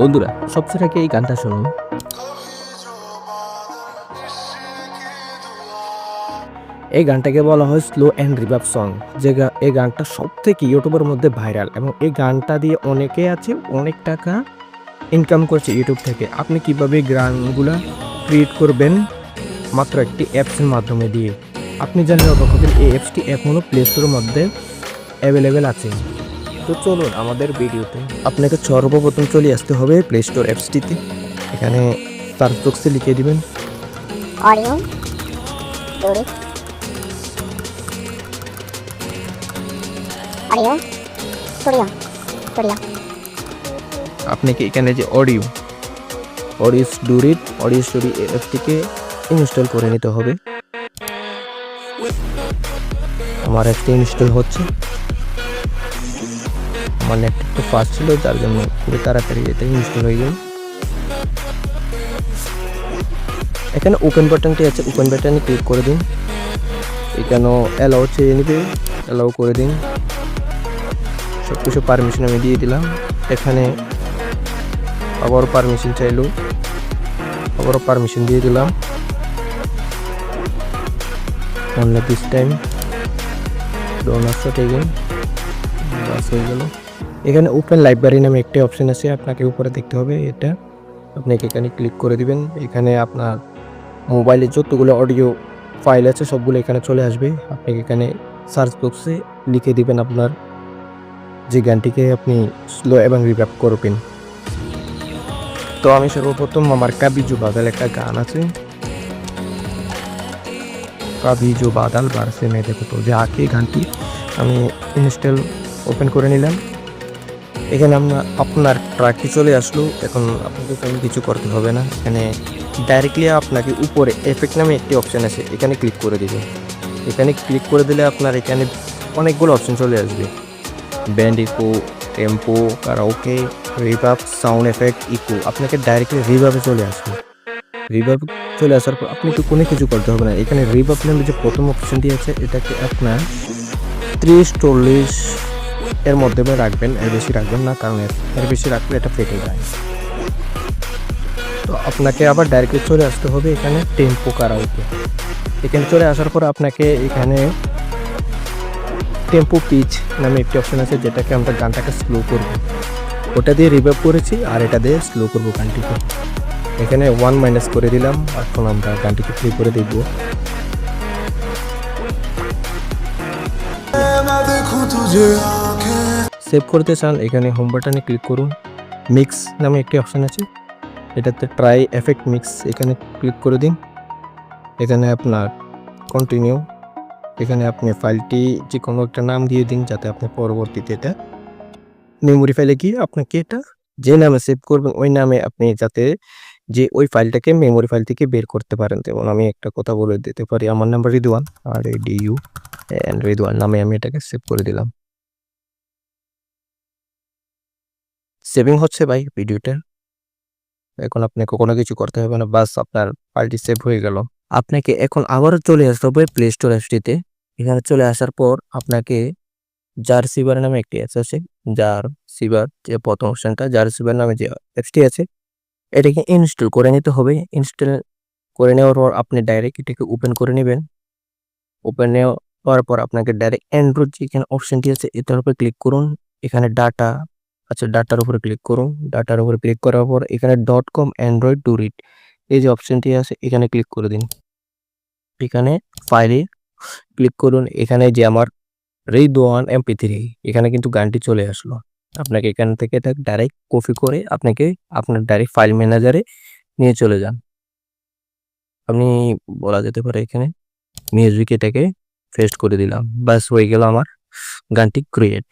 বন্ধুরা, সবচেয়ে আগে এই গানটা শুনুন। এই গানটাকে বলা হয় স্লো অ্যান্ড রিভাব সং যে এই গানটা সব থেকে ইউটিউবের মধ্যে ভাইরাল এবং এই গানটা দিয়ে অনেকে আছে, অনেক টাকা ইনকাম করছে ইউটিউব থেকে। আপনি কীভাবে গানগুলা ক্রিয়েট করবেন? মাত্র একটি অ্যাপসের মাধ্যমে দিয়ে। আপনি জানেন এই অ্যাপসটি এখনও প্লে স্টোরের মধ্যে অ্যাভেলেবেল আছে। তো চলুন আমাদের ভিডিওতে আপনাকে সর্বপ্রথম চলে আসতে হবে প্লে স্টোর অ্যাপসটিতে। এখানে সার্চ বক্সে লিখে দিবেন। আপনাকে এখানে যে অডিও অডিও ডুরিট অডিও স্টোরি অ্যাপটিকে ইনস্টল করে নিতে হবে। আমার একটা ইনস্টল হচ্ছে। আমার নেট একটু ফাস্ট ছিল, যার জন্য খুবই তাড়াতাড়ি এটা ইনস্টল হয়ে গেল। এখানে ওপেন বাটনটি আছে ওপেন বাটনে ক্লিক করে দিন। এখানেও অ্যালাউ চেয়ে নিবে অ্যালাউ করে দিন। সব কিছু পারমিশন আমি দিয়ে দিলাম। এখানে আবারও পারমিশন চাইলো। আবারও পারমিশন দিয়ে দিলাম। Only this time donor shot again বাস হয়ে গেল। এখানে ওপেন লাইব্রেরি নামে একটি অপশন আছে, আপনাকে উপরে দেখতে হবে এটা। আপনাকে এখানে ক্লিক করে দিবেন। এখানে আপনার মোবাইলে যতগুলো অডিও ফাইল আছে, সবগুলো এখানে চলে আসবে। আপনি এখানে সার্চ বক্সে লিখে দিবেন আপনার যে গানটিকে আপনি স্লো এবং রিভ্যাপ করবেন। তো আমি সর্বপ্রথম আমার কাবিজু বাদাল একটা গান আছে। কাবিজু বাদাল বারসে মে দেখো তো, যে আঁকে গানটি আমি ইনস্টল ওপেন করে নিলাম। এখানে আমরা আপনার ট্র্যাকটি চলে আসলো। এখন আপনাকে কোনো কিছু করতে হবে না। এখানে ডাইরেক্টলি আপনাকে উপরে এফেক্ট নামে একটি অপশান আছে। এখানে ক্লিক করে দিবে। এখানে ক্লিক করে দিলে আপনার এখানে অনেকগুলো অপশন চলে আসবে। Band echo tempo karaoke reverb sound effect echo আপনাকে ডাইরেক্টলি রিভাবে চলে আসবে। রিভাব চলে আসার পর আপনি তো কোনো কিছু করতে হবে না। এখানে রিভাব নামে যে প্রথম অপশনটি আছে, এটাকে আপনার ত্রিশ, চল্লিশ এর মধ্যে রাখবেন, এর বেশি রাখবেন না, কারণ এর বেশি রাখলে এটা ফেটে যায়। তো আপনাকে আবার ডাইরেক্ট চলে আসতে হবে এখানে টেম্পো কারাউকে এখানে চলে আসার পর আপনাকে এখানে টেম্পো পিচ নামে একটি অপশন আছে, যেটাকে আমরা গানটাকে স্লো করব। ওটা দিয়ে রিভাইভ করেছি আর এটা দিয়ে স্লো করব গানটিকে। এখানে ওয়ান মাইনাস করে দিলাম, এখন আমরা গানটিকে প্লে করে দেখব। দেখো সেভ করতে চান, এখানে হোম বাটনে ক্লিক করুন। মিক্স নামে একটি অপশান আছে। এটাতে ট্রাই এফেক্ট মিক্স এখানে ক্লিক করে দিন। এখানে আপনার কন্টিনিউ এখানে আপনি ফাইলটি যে কোনো একটা নাম দিয়ে দিন যাতে আপনি পরবর্তীতে এটা মেমোরি ফাইলে গিয়ে আপনাকে এটা যে নামে সেভ করবেন, ওই নামে আপনি যাতে যে ওই ফাইলটাকে মেমোরি ফাইল থেকে বের করতে পারেন। যেমন আমি একটা কথা বলে দিতে পারি, আমার নাম্বার রিদওয়ান আর ডি ইউ অ্যান্ড রিদওয়ান নামে আমি এটাকে সেভ করে দিলাম। সেভিং হচ্ছে ভাই ভিডিওটা এখন আপনাকে কোনো কিছু করতে হবে না, বাস আপনার ফাইলটি সেভ হয়ে গেল। আপনাকে এখন আবারও চলে আসতে হবে প্লে স্টোর অ্যাপসটিতে এখানে চলে আসার পর আপনাকে জার সিবার নামে একটি অ্যাপস আছে। জার সিবার যে প্রথম অপশনটা জার সিবার নামে যে অ্যাপসটি আছে, এটাকে ইনস্টল করে নিতে হবে। ইনস্টল করে নেওয়ার পর আপনি ডাইরেক্ট এটাকে ওপেন করে নেবেন। ওপেন নেওয়ার পর আপনাকে ডাইরেক্ট অ্যান্ড্রয়েড যেখানে অপশনটি আছে, এটার উপরে ক্লিক করুন। এখানে ডাটা আচ্ছা ডাটার উপরে ক্লিক করুন। ডাটার উপরে ক্লিক করার পর এখানে dot com Android to read এই যে অপশনটি আছে, এখানে ক্লিক করে দিন। এখানে ফাইলে ক্লিক করুন। এখানে যে আমার রেড ওয়ান এমপি থ্রি এখানে কিন্তু গানটি চলে আসলো। আপনাকে এখান থেকে ডাইরেক্ট কপি করে আপনাকে আপনার ডাইরেক্ট ফাইল ম্যানেজারে নিয়ে চলে যান। আপনি বলা যেতে পারে এখানে মিউজিক এটাকে পেস্ট করে দিলাম। বাস হয়ে গেল আমার গানটি ক্রিয়েট